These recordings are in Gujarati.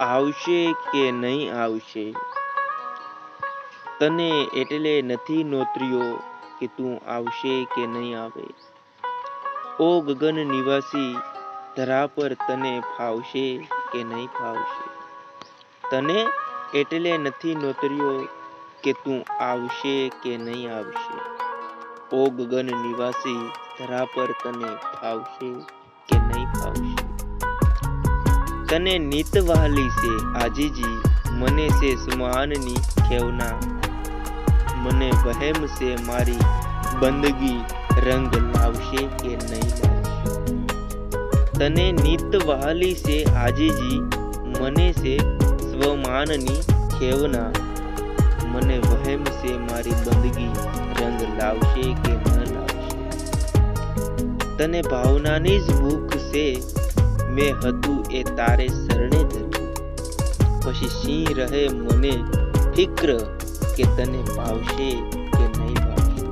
આવશે કે નહીં આવશે? તને એટલે નથી નોતર્યો કે તું આવશે કે નહીં આવે? ઓ ગગન નિવાસી, ધરા પર તને ફાવશે કે નહીં ફાવશે? તને એટલે નથી નોતર્યો કે તું આવશે કે નહીં આવશે? ઓ ગગન નિવાસી, ધરા પર તને ફાવશે કે નહીં ફાવશે? તને નીત વહાલી છે. આજીજી, મને છે સુમાનની ખેવના. મને વહેમ છે મારી બંદગી રંગ લાવશે કે નહીં તને નિત વહાલી છે આજીજી, મને છે સ્વમાનની ખેવના. મને વહેમ છે મારી બંદગી રંગ લાવશે કે ન લાવશે. તને ભાવનાની જ ભૂખ છે મેં હતું એ તારે શરણે ધર્યું પછી સિંહ રહે મને ફિક્ર કે તને ભાવશે કે નહીં ભાવશે.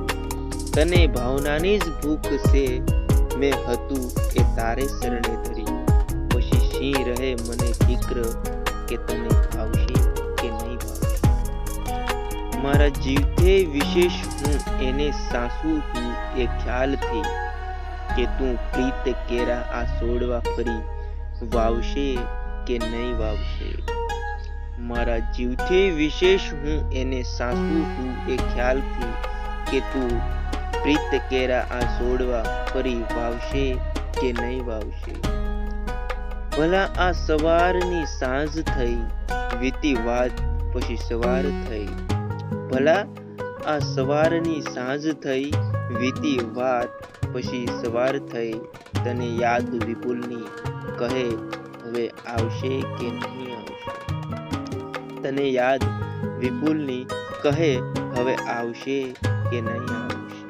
તને ભાવનાની જ ભૂખ છે. મેં હતું એ તારે શરણે ધરી. પછી સિંહ રહે મને ફિક્ર કે તને ભાવશે કે નહીં ભાવશે. મારા જીવતે વિશેષ હું એને સાસુ છું એ ખ્યાલથી કે તું પ્રીત કેરા આ સોડવા ફરી વાવશે કે નહીં વાવશે? મારા જીવથી વિશેષ હું એને સાસુ છું એ ખ્યાલથી કે તું પ્રીત કેરા આ સોડવા ફરી વાવશે કે નહીં વાવશે? ભલા આ સવારની સાંજ થઈ, વીતી વાત પછી સવાર થઈ. ભલા આ સવારની સાંજ થઈ, વીતી વાત પછી સવાર થઈ તને યાદ વિપુલની કહે, હવે આવશે કે નહીં આવશે? તને યાદ વિપુલની કહે, હવે આવશે કે નહીં આવશે?